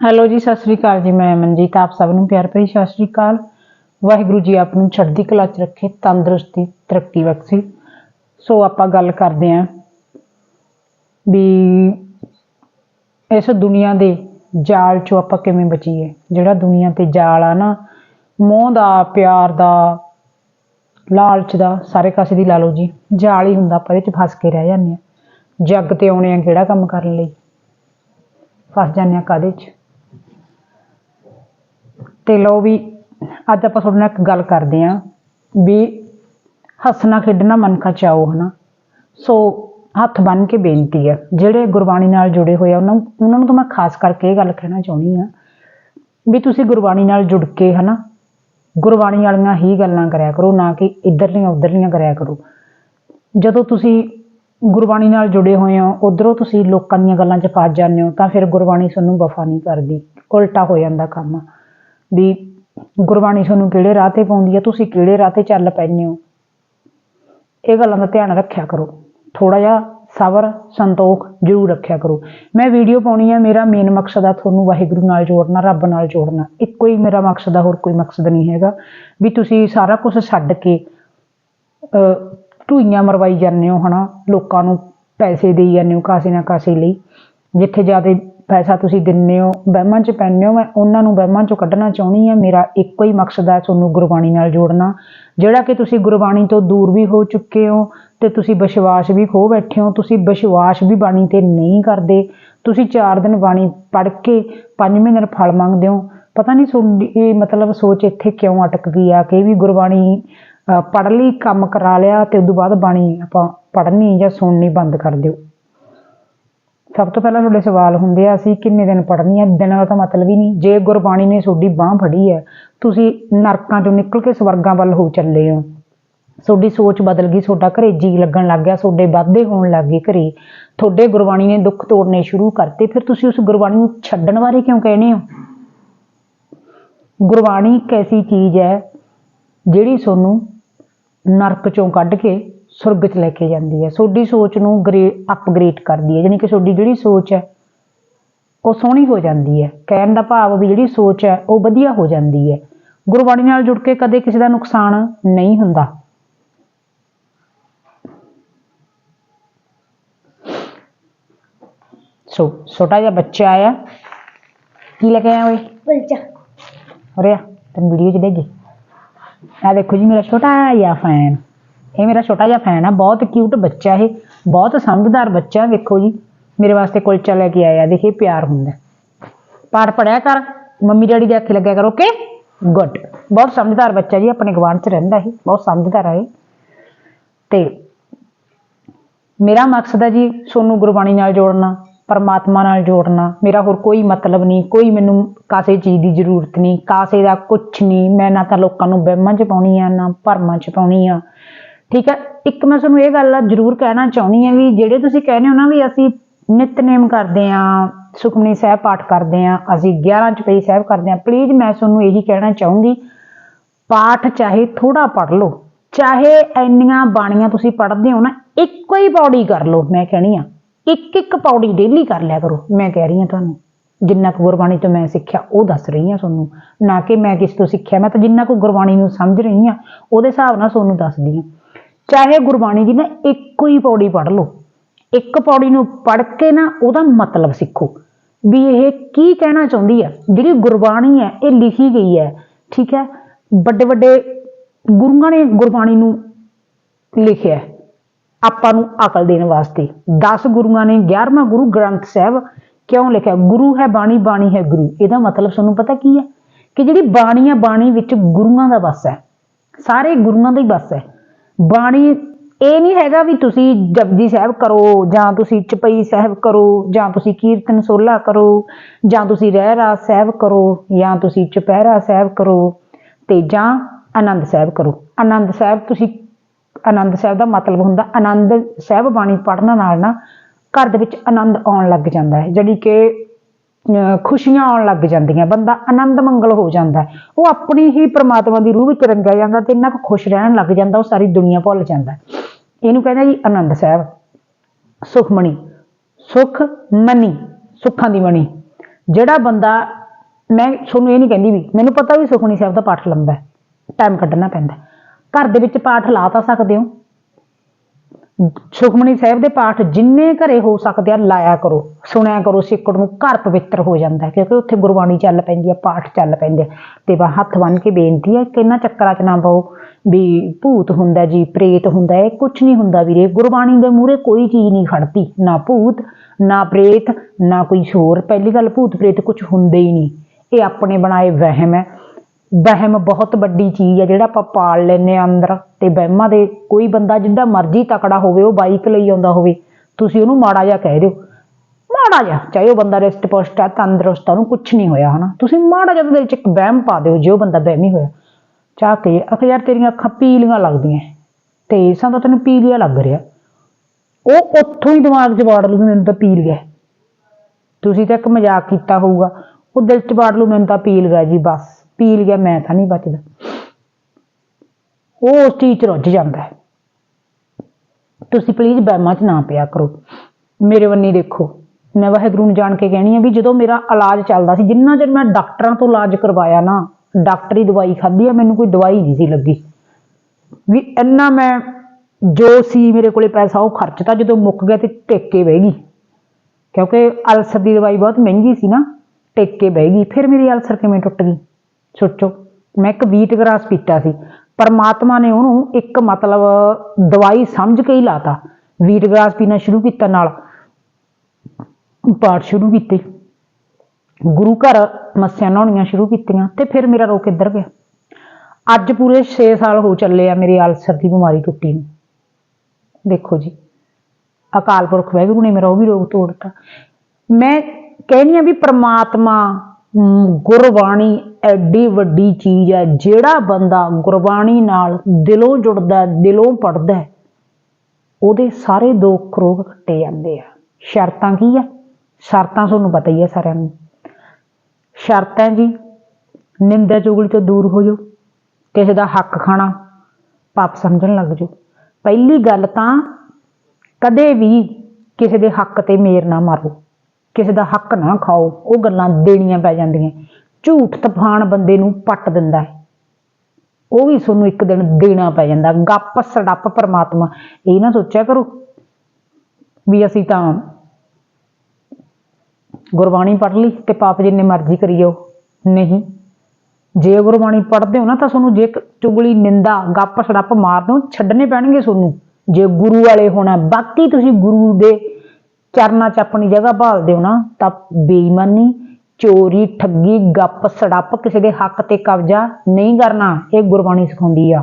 Hello ਜੀ, ਸਤਿ ਸ੍ਰੀ ਅਕਾਲ ਜੀ। ਮੈਂ ਮਨਜੀਤ, ਆਪ ਸਭ ਨੂੰ ਪਿਆਰ ਭਰੀ ਸਤਿ ਸ੍ਰੀ ਅਕਾਲ। ਵਾਹਿਗੁਰੂ ਜੀ ਆਪ ਨੂੰ ਚੜ੍ਹਦੀ ਕਲਾ ਚ ਰੱਖੇ, ਤੰਦਰੁਸਤੀ, ਤਰੱਕੀ ਬਖਸ਼ੇ। ਸੋ ਆਪਾਂ ਗੱਲ ਕਰਦੇ ਆਂ ਵੀ ਇਸ ਦੁਨੀਆ ਦੇ ਜਾਲ ਚੋਂ ਆਪਾਂ ਕਿਵੇਂ ਬਚੀਏ? ਜਿਹੜਾ ਦੁਨੀਆ ਤੇ ਜਾਲ ਆ ਨਾ, ਮੋਹ ਦਾ, ਪਿਆਰ ਦਾ, ਲਾਲਚ ਦਾ, ਸਾਰੇ ਕਾਸੇ ਦੀ ਲਾ ਲਓ ਜੀ, ਜਾਲ ਹੀ ਹੁੰਦਾ ਆਪਾਂ ਇਹਦੇ ਚ ਫਸ ਕੇ ਰਹਿ ਜਾਂਦੇ ਆ ਜੱਗ ਤੇ ਆਉਣੇ ਆ ਕਿਹੜਾ ਕੰਮ ਕਰਨ ਲਈ? ਫਸ ਜਾਂਦੇ ਆ ਕਾਹਦੇ ਚ? ਤੇ ਲਓ ਵੀ ਅੱਜ ਆਪਾਂ ਤੁਹਾਡੇ ਨਾਲ ਇੱਕ ਗੱਲ ਕਰਦੇ ਆਂ ਵੀ ਹੱਸਣਾ ਖੇਡਣਾ ਮਨ ਕਾ ਚਾਓ ਹਨਾ। ਸੋ ਹੱਥ ਬੰਨ ਕੇ ਬੇਨਤੀ ਹੈ, ਜਿਹੜੇ ਗੁਰਬਾਣੀ ਨਾਲ ਜੁੜੇ ਹੋਏ ਆ, ਉਹਨਾਂ ਨੂੰ ਉਹਨਾਂ ਨੂੰ ਤਾਂ ਮੈਂ ਖਾਸ ਕਰਕੇ ਇਹ ਗੱਲ ਕਹਿਣਾ ਚਾਹੁੰਦੀ ਆ ਵੀ ਤੁਸੀਂ ਗੁਰਬਾਣੀ ਨਾਲ ਜੁੜ ਕੇ ਹਨਾ, ਗੁਰਬਾਣੀ ਵਾਲੀਆਂ ਹੀ ਗੱਲਾਂ ਕਰਿਆ ਕਰੋ, ਨਾ ਕਿ ਇੱਧਰਲੀਆਂ ਉੱਧਰਲੀਆਂ ਕਰਿਆ ਕਰੋ। ਜਦੋਂ ਤੁਸੀਂ ਗੁਰਬਾਣੀ ਨਾਲ ਜੁੜੇ ਹੋਏ ਹੋ, ਉਧਰੋਂ ਤੁਸੀਂ ਲੋਕਾਂ ਦੀਆਂ ਗੱਲਾਂ 'ਚ ਫਸ ਜਾਂਦੇ ਹੋ, ਤਾਂ ਫਿਰ ਗੁਰਬਾਣੀ ਤੁਹਾਨੂੰ ਵਫਾ ਨਹੀਂ ਕਰਦੀ, ਉਲਟਾ ਹੋ ਜਾਂਦਾ ਕੰਮ। ਵੀ ਗੁਰਬਾਣੀ ਤੁਹਾਨੂੰ ਕਿਹੜੇ ਰਾਹ ਤੇ ਪਾਉਂਦੀ ਹੈ ਤੁਸੀਂ ਕਿਹੜੇ ਰਾਹ ਤੇ ਚੱਲ ਪੈਂਦੇ ਹੋ? ਇਹ ਗੱਲਾਂ ਦਾ ਧਿਆਨ ਰੱਖਿਆ ਕਰੋ। ਥੋੜਾ ਜਿਹਾ ਸਬਰ ਸੰਤੋਖ ਜ਼ਰੂਰ ਰੱਖਿਆ ਕਰੋ। ਮੈਂ ਵੀਡੀਓ ਪਾਉਣੀ ਹੈ ਮੇਰਾ ਮੇਨ ਮਕਸਦ ਆ ਤੁਹਾਨੂੰ ਵਾਹਿਗੁਰੂ ਨਾਲ ਜੋੜਨਾ ਰੱਬ ਨਾਲ ਜੋੜਨਾ। ਇੱਕੋ ਹੀ ਮੇਰਾ ਮਕਸਦ ਆ ਹੋਰ ਕੋਈ ਮਕਸਦ ਨਹੀਂ ਹੈਗਾ। ਵੀ ਤੁਸੀਂ ਸਾਰਾ ਕੁਝ ਛੱਡ ਕੇ ਅਹ, ਢੂਈਆਂ ਮਰਵਾਈ ਜਾਂਦੇ ਹੋ ਹਨਾ ਲੋਕਾਂ ਨੂੰ ਪੈਸੇ ਦੇਈ ਜਾਂਦੇ ਹੋ ਕਾਸੇ ਨਾ ਕਾਸੇ ਲਈ। ਜਿੱਥੇ ਜ਼ਿਆਦਾ ਪੈਸਾ ਤੁਸੀਂ ਦਿੰਦੇ ਹੋ, ਵਹਿਮਾਂ 'ਚ ਪੈਂਦੇ ਹੋ, ਮੈਂ ਉਹਨਾਂ ਨੂੰ ਵਹਿਮਾਂ 'ਚੋਂ ਕੱਢਣਾ ਚਾਹੁੰਦੀ ਹਾਂ, ਮੇਰਾ ਇੱਕੋ ਹੀ ਮਕਸਦ ਹੈ ਤੁਹਾਨੂੰ ਗੁਰਬਾਣੀ ਨਾਲ ਜੋੜਨਾ। ਜਿਹੜਾ ਕਿ ਤੁਸੀਂ ਗੁਰਬਾਣੀ ਤੋਂ ਦੂਰ ਵੀ ਹੋ ਚੁੱਕੇ ਹੋ ਅਤੇ ਤੁਸੀਂ ਵਿਸ਼ਵਾਸ ਵੀ ਖੋ ਬੈਠੇ ਹੋ, ਤੁਸੀਂ ਵਿਸ਼ਵਾਸ ਵੀ ਬਾਣੀ ਤੇ ਨਹੀਂ ਕਰਦੇ, ਤੁਸੀਂ ਚਾਰ ਦਿਨ ਬਾਣੀ ਪੜ੍ਹ ਕੇ ਪੰਜਵੇਂ ਦਿਨ ਫਲ ਮੰਗਦੇ ਹੋ। ਪਤਾ ਨਹੀਂ ਤੁਹਾਡੀ ਇਹ ਮਤਲਬ ਸੋਚ ਇੱਥੇ ਕਿਉਂ ਅਟਕ ਗਈ ਆ ਕਿ ਵੀ ਗੁਰਬਾਣੀ ਪੜ੍ਹ ਲਈ, ਕੰਮ ਕਰਾ ਲਿਆ ਤੇ ਉਦੋਂ ਬਾਅਦ ਬਾਣੀ ਆਪਾਂ ਪੜ੍ਹਨੀ ਜਾਂ ਸੁਣਨੀ ਬੰਦ ਕਰ ਦਿਓ। ਸਭ ਤੋਂ ਪਹਿਲਾਂ ਤੁਹਾਡੇ ਸਵਾਲ ਹੁੰਦੇ ਆ, ਅਸੀਂ ਕਿੰਨੇ ਦਿਨ ਪੜ੍ਹਨੀ ਆ? ਦਿਨਾਂ ਦਾ ਤਾਂ ਮਤਲਬ ਹੀ ਨਹੀਂ। ਜੇ ਗੁਰਬਾਣੀ ਨੇ ਤੁਹਾਡੀ ਬਾਹ ਫੜੀ ਹੈ, ਤੁਸੀਂ ਨਰਕਾਂ ਚੋਂ ਨਿਕਲ ਕੇ ਸਵਰਗਾਂ ਵੱਲ ਹੋ ਚੱਲੇ ਹੋ। ਤੁਹਾਡੀ ਸੋਚ ਬਦਲ ਗਈ, ਤੁਹਾਡਾ ਘਰੇ ਜੀ ਲੱਗਣ ਲੱਗ ਗਿਆ, ਤੁਹਾਡੇ ਵਾਧੇ ਹੋਣ ਲੱਗ ਗਏ ਘਰੇ। ਤੁਹਾਡੇ ਗੁਰਬਾਣੀ ਨੇ ਦੁੱਖ ਤੋੜਨੇ ਸ਼ੁਰੂ ਕਰਤੇ, ਫਿਰ ਤੁਸੀਂ ਉਸ ਗੁਰਬਾਣੀ ਨੂੰ ਛੱਡਣ ਬਾਰੇ ਕਿਉਂ ਕਹਿੰਦੇ ਹੋ? ਗੁਰਬਾਣੀ ਇੱਕ ਐਸੀ ਚੀਜ਼ ਹੈ, ਜਿਹੜੀ ਤੁਹਾਨੂੰ ਨਰਕ ਚੋਂ ਕੱਢ ਕੇ ਸੁਰਗ 'ਚ ਲੈ ਕੇ ਜਾਂਦੀ ਹੈ। ਤੁਹਾਡੀ ਸੋਚ ਨੂੰ ਗ੍ਰੇ ਅਪਗ੍ਰੇਡ ਕਰਦੀ ਹੈ। ਯਾਨੀ ਕਿ ਤੁਹਾਡੀ ਜਿਹੜੀ ਸੋਚ ਹੈ ਉਹ ਸੋਹਣੀ ਹੋ ਜਾਂਦੀ ਹੈ। ਕਹਿਣ ਦਾ ਭਾਵ ਵੀ ਜਿਹੜੀ ਸੋਚ ਹੈ ਉਹ ਵਧੀਆ ਹੋ ਜਾਂਦੀ ਹੈ। ਗੁਰਬਾਣੀ ਨਾਲ ਜੁੜ ਕੇ ਕਦੇ ਕਿਸੇ ਦਾ ਨੁਕਸਾਨ ਨਹੀਂ ਹੁੰਦਾ। ਸੋ ਛੋਟਾ ਜਿਹਾ ਬੱਚਾ ਆਇਆ। ਕੀ ਲੈ ਕੇ ਆਇਆ ਓਏ? ਕੁਲਚਾ। ਅਰੇ ਤੈਨੂੰ ਵੀਡੀਓ ਚ ਦੇਗੀ ਆ ਦੇਖੋ ਜੀ ਮੇਰਾ ਛੋਟਾ ਜਿਹਾ ਫੈਨ ਇਹ ਮੇਰਾ ਛੋਟਾ ਜਿਹਾ ਫੈਨ ਆ, ਬਹੁਤ ਕਿਊਟ ਬੱਚਾ ਇਹ, ਬਹੁਤ ਸਮਝਦਾਰ ਬੱਚਾ, ਵੇਖੋ ਜੀ, ਮੇਰੇ ਵਾਸਤੇ ਕੁਲਚਾ ਲੈ ਕੇ ਆਇਆ, ਦੇਖੇ ਪਿਆਰ ਹੁੰਦਾ। ਪਾਠ ਪੜਿਆ ਕਰ, ਮੰਮੀ ਡੈਡੀ ਦੇ ਅੱਖੇ ਲੱਗਿਆ ਕਰੋ ਓਕੇ ਗੁੱਡ ਬਹੁਤ ਸਮਝਦਾਰ ਬੱਚਾ ਜੀ, ਆਪਣੇ ਗਵਾਂਢ ਚ ਰਹਿੰਦਾ ਇਹ, ਬਹੁਤ ਸਮਝਦਾਰ ਹੈ ਇਹ। ਤੇ ਮੇਰਾ ਮਕਸਦ ਹੈ ਜੀ, ਸੋਨੂੰ ਗੁਰਬਾਣੀ ਨਾਲ ਜੋੜਨਾ, ਪਰਮਾਤਮਾ ਨਾਲ ਜੋੜਨਾ, ਮੇਰਾ ਹੋਰ ਕੋਈ ਮਤਲਬ ਨਹੀਂ, ਕੋਈ ਮੈਨੂੰ ਕਾਸੇ ਚੀਜ਼ ਦੀ ਜ਼ਰੂਰਤ ਨਹੀਂ, ਕਾਸੇ ਦਾ ਕੁਝ ਨਹੀਂ, ਮੈਂ ਨਾ ਤਾਂ ਲੋਕਾਂ ਨੂੰ ਵਹਿਮਾਂ 'ਚ ਪਾਉਣੀ ਆ, ਨਾ ਭਰਮਾਂ 'ਚ ਪਾਉਣੀ ਆ। ਠੀਕ ਹੈ, ਇੱਕ ਮੈਂ ਤੁਹਾਨੂੰ ਇਹ ਗੱਲ ਜ਼ਰੂਰ ਕਹਿਣਾ ਚਾਹੁੰਦੀ ਹਾਂ ਵੀ ਜਿਹੜੇ ਤੁਸੀਂ ਕਹਿੰਦੇ ਹੋ ਨਾ ਵੀ ਅਸੀਂ ਨਿਤਨੇਮ ਕਰਦੇ ਆ ਸੁਖਮਨੀ ਸਾਹਿਬ ਪਾਠ ਕਰਦੇ ਆ ਅਸੀਂ 11 ਚੁਪਈ ਸਾਹਿਬ ਕਰਦੇ ਆ ਪਲੀਜ਼ ਮੈਂ ਤੁਹਾਨੂੰ ਇਹੀ ਕਹਿਣਾ ਚਾਹੂੰਗੀ ਪਾਠ ਚਾਹੇ ਥੋੜਾ ਪੜ ਲਓ, ਚਾਹੇ ਇੰਨੀਆਂ ਬਾਣੀਆਂ ਤੁਸੀਂ ਪੜ੍ਹਦੇ ਹੋ ਨਾ, ਇੱਕੋ ਹੀ ਪੌੜੀ ਕਰ ਲਓ, ਮੈਂ ਕਹਿਣੀ ਆ ਇੱਕ ਇੱਕ ਪੌੜੀ ਡੇਲੀ ਕਰ ਲਿਆ ਕਰੋ, ਮੈਂ ਕਹਿ ਰਹੀ ਹਾਂ ਤੁਹਾਨੂੰ, ਜਿੰਨਾ ਕੁ ਗੁਰਬਾਣੀ ਤੋਂ ਮੈਂ ਸਿੱਖਿਆ, ਉਹ ਦੱਸ ਰਹੀ ਹਾਂ ਤੁਹਾਨੂੰ, ਨਾ ਕਿ ਮੈਂ ਕਿਸ ਤੋਂ ਸਿੱਖਿਆ, ਮੈਂ ਤਾਂ ਜਿੰਨਾ ਕੁ ਗੁਰਬਾਣੀ ਨੂੰ ਸਮਝ ਰਹੀ ਹਾਂ, ਉਹਦੇ ਹਿਸਾਬ ਨਾਲ ਤੁਹਾਨੂੰ ਦੱਸਦੀ ਹਾਂ। ਚਾਹੇ ਗੁਰਬਾਣੀ ਦੀ ਨਾ ਇੱਕੋ ਹੀ ਪੌੜੀ ਪੜ੍ਹ ਲਓ ਇੱਕ ਪੌੜੀ ਨੂੰ ਪੜ੍ਹ ਕੇ ਨਾ ਉਹਦਾ ਮਤਲਬ ਸਿੱਖੋ ਵੀ ਇਹ ਕੀ ਕਹਿਣਾ ਚਾਹੁੰਦੀ ਹੈ ਜਿਹੜੀ ਗੁਰਬਾਣੀ ਹੈ ਇਹ ਲਿਖੀ ਗਈ ਹੈ ਠੀਕ ਹੈ ਵੱਡੇ ਵੱਡੇ ਗੁਰੂਆਂ ਨੇ ਗੁਰਬਾਣੀ ਨੂੰ ਲਿਖਿਆ। ਆਪਾਂ ਨੂੰ ਅਕਲ ਦੇਣ ਵਾਸਤੇ। 10 ਗੁਰੂਆਂ ਨੇ 11ਵਾਂ ਗੁਰੂ ਗ੍ਰੰਥ ਸਾਹਿਬ ਕਿਉਂ ਲਿਖਿਆ? ਗੁਰੂ ਹੈ ਬਾਣੀ ਬਾਣੀ ਹੈ ਗੁਰੂ। ਇਹਦਾ ਮਤਲਬ ਤੁਹਾਨੂੰ ਪਤਾ ਕੀ ਹੈ ਕਿ ਜਿਹੜੀ ਬਾਣੀ ਹੈ ਬਾਣੀ ਵਿੱਚ ਗੁਰੂਆਂ ਦਾ ਵਸ ਹੈ। ਸਾਰੇ ਗੁਰੂਆਂ ਦਾ ਹੀ ਵਸ ਹੈ। ਬਾਣੀ ਇਹ ਨਹੀਂ ਹੈਗਾ ਵੀ ਤੁਸੀਂ ਜਪਜੀ ਸਾਹਿਬ ਕਰੋ, ਜਾਂ ਤੁਸੀਂ ਚਪਈ ਸਾਹਿਬ ਕਰੋ, ਜਾਂ ਤੁਸੀਂ ਕੀਰਤਨ ਸੋਲਾ ਕਰੋ, ਜਾਂ ਤੁਸੀਂ ਰਹਿ ਰਾਸ ਸਾਹਿਬ ਕਰੋ, ਜਾਂ ਤੁਸੀਂ ਚੁਪਹਿਰਾ ਸਾਹਿਬ ਕਰੋ, ਤੇ ਜਾਂ ਆਨੰਦ ਸਾਹਿਬ ਕਰੋ। ਆਨੰਦ ਸਾਹਿਬ ਤੁਸੀਂ, ਆਨੰਦ ਸਾਹਿਬ ਦਾ ਮਤਲਬ ਹੁੰਦਾ ਆਨੰਦ ਸਾਹਿਬ ਬਾਣੀ ਪੜ੍ਹਨ ਨਾਲ ਨਾ ਘਰ ਦੇ ਵਿੱਚ ਆਨੰਦ ਆਉਣ ਲੱਗ ਜਾਂਦਾ ਹੈ ਜਿਹੜੀ ਕਿ ਖੁਸ਼ੀਆਂ ਆਉਣ ਲੱਗ ਜਾਂਦੀਆਂ, ਬੰਦਾ ਆਨੰਦ ਮੰਗਲ ਹੋ ਜਾਂਦਾ ਉਹ ਆਪਣੀ ਹੀ ਪ੍ਰਮਾਤਮਾ ਦੀ ਰੂਹ ਵਿੱਚ ਰੰਗਿਆ ਜਾਂਦਾ ਤੇ ਇੰਨਾ ਕੁ ਖੁਸ਼ ਰਹਿਣ ਲੱਗ ਜਾਂਦਾ, ਉਹ ਸਾਰੀ ਦੁਨੀਆ ਭੁੱਲ ਜਾਂਦਾ ਇਹਨੂੰ ਕਹਿੰਦਾ ਜੀ ਆਨੰਦ ਸਾਹਿਬ। ਸੁਖਮਣੀ, ਸੁਖ ਮਨੀ, ਸੁੱਖਾਂ ਦੀ ਮਣੀ। ਜਿਹੜਾ ਬੰਦਾ, ਮੈਂ ਤੁਹਾਨੂੰ ਇਹ ਨਹੀਂ ਕਹਿੰਦੀ ਵੀ, ਮੈਨੂੰ ਪਤਾ ਵੀ ਸੁਖਮਣੀ ਸਾਹਿਬ ਦਾ ਪਾਠ ਲੰਬਾ ਹੈ ਟਾਈਮ ਕੱਢਣਾ ਪੈਂਦਾ ਘਰ ਦੇ ਵਿੱਚ ਪਾਠ ਲਾ ਤਾਂ ਸਕਦੇ ਹੋ। ਸੁਖਮਨੀ ਸਾਹਿਬ ਦੇ ਪਾਠ ਜਿੰਨੇ ਘਰੇ ਹੋ ਸਕਦੇ ਆ, ਲਾਇਆ ਕਰੋ, ਸੁਣਿਆ ਕਰੋ, ਸਿੱਕੜ ਨੂੰ ਘਰ ਪਵਿੱਤਰ ਹੋ ਜਾਂਦਾ ਕਿਉਂਕਿ ਉੱਥੇ ਗੁਰਬਾਣੀ ਚੱਲ ਪੈਂਦੀ ਹੈ ਪਾਠ ਚੱਲ ਪੈਂਦੇ ਆ। ਤੇ ਬਾ ਹੱਥ ਬੰਨ ਕੇ ਬੇਨਤੀ ਹੈ ਕਿ ਇਹਨਾਂ ਚੱਕਰਾਂ 'ਚ ਨਾ ਪਾਓ ਵੀ ਭੂਤ ਹੁੰਦਾ ਜੀ, ਪ੍ਰੇਤ ਹੁੰਦਾ, ਇਹ ਕੁਝ ਨਹੀਂ ਹੁੰਦਾ ਵੀਰੇ। ਗੁਰਬਾਣੀ ਦੇ ਮੂਹਰੇ ਕੋਈ ਚੀਜ਼ ਨਹੀਂ ਖੜਦੀ, ਨਾ ਭੂਤ, ਨਾ ਪ੍ਰੇਤ, ਨਾ ਕੋਈ ਸ਼ੋਰ ਪਹਿਲੀ ਗੱਲ ਭੂਤ ਪ੍ਰੇਤ ਕੁਝ ਹੁੰਦੇ ਹੀ ਨਹੀਂ। ਇਹ ਆਪਣੇ ਬਣਾਏ ਵਹਿਮ ਹੈ। ਵਹਿਮ ਬਹੁਤ ਵੱਡੀ ਚੀਜ਼ ਹੈ, ਜਿਹੜਾ ਆਪਾਂ ਪਾਲ ਲੈਨੇ ਆ ਅੰਦਰ ਤੇ ਵਹਿਮਾਂ ਦੇ ਕੋਈ ਬੰਦਾ ਜਿੱਡਾ ਮਰਜ਼ੀ ਤਕੜਾ ਹੋਵੇ, ਉਹ ਬਾਈਕ ਲਈ ਆਉਂਦਾ ਹੋਵੇ, ਤੁਸੀਂ ਉਹਨੂੰ ਮਾੜਾ ਜਿਹਾ ਕਹਿ ਦਿਓ। ਮਾੜਾ ਜਿਹਾ, ਚਾਹੇ ਉਹ ਬੰਦਾ ਰਿਸ਼ਟ ਪੁਸ਼ਟ ਹੈ, ਤੰਦਰੁਸਤ ਆ ਉਹਨੂੰ ਕੁਝ ਨਹੀਂ ਹੋਇਆ, ਹਨਾ। ਤੁਸੀਂ ਮਾੜਾ ਜਿਹਾ ਉਹਦੇ 'ਚ ਇੱਕ ਵਹਿਮ ਪਾ ਦਿਓ, ਜੇ ਉਹ ਬੰਦਾ ਵਹਿਮੀ ਹੋਇਆ। ਚਾਹ ਕੇ ਅਖ ਯਾਰ ਤੇਰੀਆਂ ਅੱਖਾਂ ਪੀਲੀਆਂ ਲੱਗਦੀਆਂ, ਤੇ ਸਾਨੂੰ ਤੈਨੂੰ ਪੀਲੀਆ ਲੱਗ ਰਿਹਾ। ਉਹ ਉੱਥੋਂ ਹੀ ਦਿਮਾਗ 'ਚ ਵਾੜ ਲੂ ਮੈਨੂੰ ਤਾਂ ਪੀਲ ਗਿਆ। ਤੁਸੀਂ ਤਾਂ ਇੱਕ ਮਜ਼ਾਕ ਕੀਤਾ ਹੋਊਗਾ, ਉਹ ਦਿਲ 'ਚ ਵਾੜ ਲੂ ਮੈਨੂੰ ਤਾਂ ਪੀਲ ਗਿਆ ਜੀ, ਬਸ। ਪੀਲ ਗਿਆ, ਮੈਂ ਤਾਂ ਨਹੀਂ ਬਚਦਾ। ਉਹ ਉਸ ਚੀਜ਼ 'ਚ ਰੁੱਝ ਜਾਂਦਾ ਹੈ। ਤੁਸੀਂ ਪਲੀਜ਼ ਬਹਿਮਾਂ 'ਚ ਨਾ ਪਿਆ ਕਰੋ। ਮੇਰੇ ਵੰਨੀ ਦੇਖੋ। ਮੈਂ ਵਾਹਿਗੁਰੂ ਨੂੰ ਜਾਣ ਕੇ ਕਹਿਣੀ ਆ ਵੀ ਜਦੋਂ ਮੇਰਾ ਇਲਾਜ ਚੱਲਦਾ ਸੀ, ਜਿੰਨਾ ਚਿਰ ਮੈਂ ਡਾਕਟਰਾਂ ਤੋਂ ਇਲਾਜ ਕਰਵਾਇਆ ਨਾ, ਡਾਕਟਰੀ ਦਵਾਈ ਖਾਧੀ ਆ, ਮੈਨੂੰ ਕੋਈ ਦਵਾਈ ਨਹੀਂ ਸੀ ਲੱਗੀ। ਵੀ ਇੰਨਾ ਮੈਂ ਜੋ ਸੀ ਮੇਰੇ ਕੋਲੇ ਪੈਸਾ, ਉਹ ਖਰਚਤਾ ਜਦੋਂ ਮੁੱਕ ਗਿਆ ਤੇ ਟੇਕੇ ਬਹਿ ਗਈ। ਕਿਉਂਕਿ ਅਲਸਰ ਦੀ ਦਵਾਈ ਬਹੁਤ ਮਹਿੰਗੀ ਸੀ ਨਾ, ਟੇਕੇ ਬਹਿ ਗਈ। ਫਿਰ ਮੇਰੀ ਅਲਸਰ ਕਿਵੇਂ ਟੁੱਟ ਗਈ? ਸੋਚੋ ਮੈਂ ਇੱਕ ਵੀਟ ਗ੍ਰਾਸ ਪੀਤਾ ਸੀ। ਪਰਮਾਤਮਾ ਨੇ ਉਹਨੂੰ ਇੱਕ ਮਤਲਬ ਦਵਾਈ ਸਮਝ ਕੇ ਹੀ ਲਾਤਾ। ਵੀਟ ਗ੍ਰਾਸ ਪੀਣਾ ਸ਼ੁਰੂ ਕੀਤਾ ਨਾਲ। ਪਾਠ ਸ਼ੁਰੂ ਕੀਤੇ। ਗੁਰੂ ਘਰ ਮੱਸਿਆ ਨਹਾਉਣੀਆਂ ਸ਼ੁਰੂ ਕੀਤੀਆਂ ਤੇ ਫਿਰ ਮੇਰਾ ਰੋਗ ਕਿੱਧਰ ਗਿਆ ਅੱਜ ਪੂਰੇ 6 ਸਾਲ ਹੋ ਚੱਲੇ ਆ ਮੇਰੀ ਅਲਸਰ ਦੀ ਬਿਮਾਰੀ ਟੁੱਟੀ ਨੂੰ। ਦੇਖੋ ਜੀ, ਅਕਾਲ ਪੁਰਖ ਵਾਹਿਗੁਰੂ ਨੇ ਮੇਰਾ ਉਹ ਵੀ ਰੋਗ ਤੋੜਤਾ ਮੈਂ ਕਹਿੰਦੀ ਆ ਵੀ ਪ੍ਰਮਾਤਮਾ ਗੁਰਬਾਣੀ ਐਡੀ ਵੱਡੀ ਚੀਜ਼ ਹੈ, ਜਿਹੜਾ ਬੰਦਾ ਗੁਰਬਾਣੀ ਨਾਲ ਦਿਲੋਂ ਜੁੜਦਾ, ਦਿਲੋਂ ਪੜਦਾ ਉਹਦੇ ਸਾਰੇ ਦੁੱਖ ਰੋਗ ਕੱਟੇ ਜਾਂਦੇ ਆ। ਸ਼ਰਤਾਂ ਕੀ ਆ? ਸ਼ਰਤਾਂ ਤੁਹਾਨੂੰ ਪਤਾ ਹੀ ਹੈ ਸਾਰਿਆਂ ਨੂੰ। ਸ਼ਰਤਾਂ ਜੀ, ਨਿੰਦਾ ਚੁਗਲੀ ਤੋਂ ਦੂਰ ਹੋ ਜਾਓ ਕਿਸੇ ਦਾ ਹੱਕ ਖਾਣਾ ਪਾਪ ਸਮਝਣ ਲੱਗ ਜਾਓ। ਪਹਿਲੀ ਗੱਲ ਤਾਂ ਕਦੇ ਵੀ ਕਿਸੇ ਦੇ ਹੱਕ ਤੇ ਮੇਰ ਨਾ ਮਾਰੋ। ਕਿਸੇ ਦਾ ਹੱਕ ਨਾ ਖਾਓ, ਉਹ ਗੱਲਾਂ ਦੇਣੀਆਂ ਪੈ ਜਾਂਦੀਆਂ। ਝੂਠ ਤਫਾਨ ਬੰਦੇ ਨੂੰ ਪੱਟ ਦਿੰਦਾ ਹੈ। ਉਹ ਵੀ ਤੁਹਾਨੂੰ ਇੱਕ ਦਿਨ ਦੇਣਾ ਪੈ ਜਾਂਦਾ। ਗੱਪ, ਸੜੱਪ ਪਰਮਾਤਮਾ। ਇਹ ਨਾ ਸੋਚਿਆ ਕਰੋ ਵੀ ਅਸੀਂ ਤਾਂ ਗੁਰਬਾਣੀ ਪੜ੍ਹ ਲਈ ਤੇ ਪਾਪ ਜਿੰਨੇ ਮਰਜ਼ੀ ਕਰੀਓ। ਨਹੀਂ। ਜੇ ਗੁਰਬਾਣੀ ਪੜ੍ਹਦੇ ਹੋ ਨਾ ਤਾਂ ਤੁਹਾਨੂੰ ਜੇ ਚੁਗਲੀ, ਨਿੰਦਾ, ਗੱਪ, ਸੜੱਪ ਮਾਰ ਦੋ ਛੱਡਣੇ ਪੈਣਗੇ ਤੁਹਾਨੂੰ। ਜੇ ਗੁਰੂ ਵਾਲੇ ਹੋਣਾ, ਬਾਕੀ ਤੁਸੀਂ ਗੁਰੂ ਦੇ ਚਰਨਾਂ 'ਚ ਆਪਣੀ ਜਗ੍ਹਾ ਭਾਲਦੇ ਦਿਓ ਨਾ, ਤਾਂ ਬੇਈਮਾਨੀ, ਚੋਰੀ, ਠੱਗੀ, ਗੱਪ, ਸੜੱਪ ਕਿਸੇ ਦੇ ਹੱਕ ਤੇ ਕਬਜ਼ਾ ਨਹੀਂ ਕਰਨਾ, ਇਹ ਗੁਰਬਾਣੀ ਸਿਖਾਉਂਦੀ ਆ।